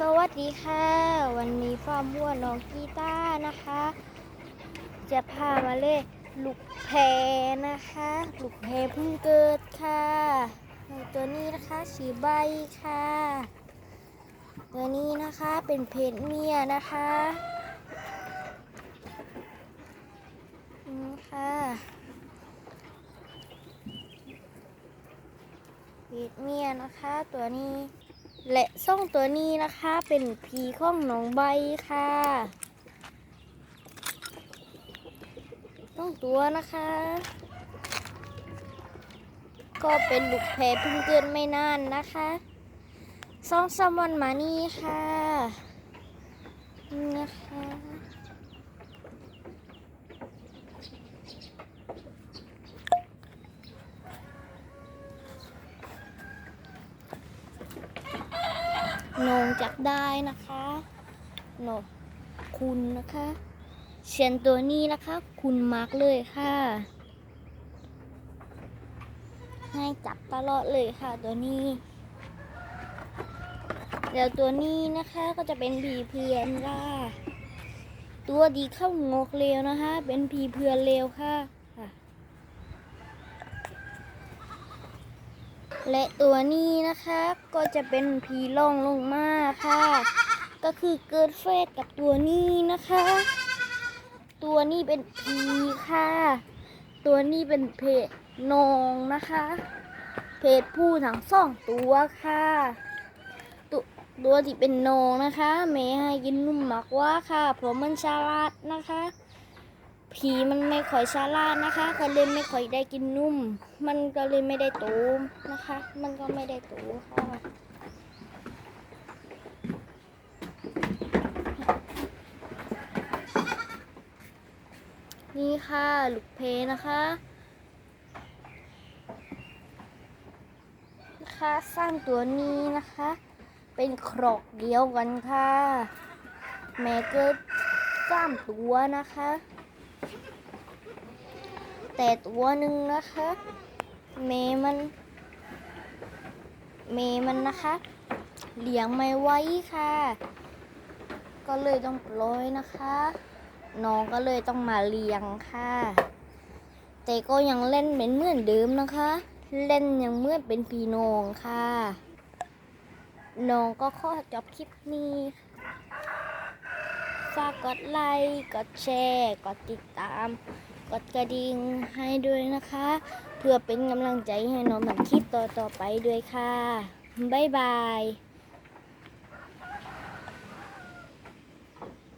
สวัสดีค่ะ วันนี้ฟาร์มวัวน้องกีตาร์นะคะ จะพามาเล่นลูกแพรนะคะ ลูกแพรเพิ่งเกิดค่ะ ตัวนี้นะคะสีใบค่ะ ตัวนี้นะคะเป็นเพศเมียนะคะนี่ค่ะเพศเมียนะคะตัวนี้ และซ่องตัวนี้นะคะเป็นผีข้องหนองใบค่ะต้องตัวนะคะ ก็เป็นลูกแพรเพิ่งเกินไม่นานนะคะซ่องสามวันมานี่ค่ะนะคะ นงจับได้นะคะนงคุณนะคะเชียนตัวนี้นะคะ คุณมาร์กเลยค่ะ ให้จับตลอดเลยค่ะตัวนี้เดี๋ยวตัวนี้นะคะก็จะเป็นผีเพื่อนค่ะ ตัวดีเข้างอกเร็วนะคะ เป็นผีเพื่อนเร็วค่ะค่ะ และตัวนี้นะคะก็จะเป็นผีล่องลงมาค่ะ ก็คือเกิดเฟสกับตัวนี้นะคะ ตัวนี้เป็นผีค่ะ ตัวนี้เป็นเพจนองนะคะ เพจผู้ทั้งสองตัวค่ะตัวตัวที่เป็นนองนะคะเมย์ให้กินนุ่มมากว่าค่ะเพราะมันฉลาดนะคะ ผีมันไม่ค่อยฉลาดนะคะ ก็เลยไม่ค่อยได้กินนุ่ม มันก็เลยไม่ได้โตนะคะ มันก็ไม่ได้โตค่ะนี่ค่ะลูกเพนะคะนะคะสร้างตัวนี้นะคะ เป็นครอกเดียวกันค่ะ แม่เกิดสามตัวนะคะ แต่ตัวหนึ่งนะคะ เมมัน เมมันนะคะ เลี้ยงไม่ไหวค่ะ ก็เลยต้องปล่อยนะคะ น้องก็เลยต้องมาเลี้ยงค่ะ แต่ก็ยังเล่นเป็นเหมือนเดิมนะคะ เล่นยังเหมือนเป็นพี่น้องค่ะ น้องก็ขอจบคลิปนี้ฝากกดไลค์ กดแชร์ กดติดตาม กดกระดิ่งให้ด้วยนะคะ เพื่อเป็นกำลังใจให้น้องมันคลิปต่อๆไปด้วยค่ะ บ๊ายบาย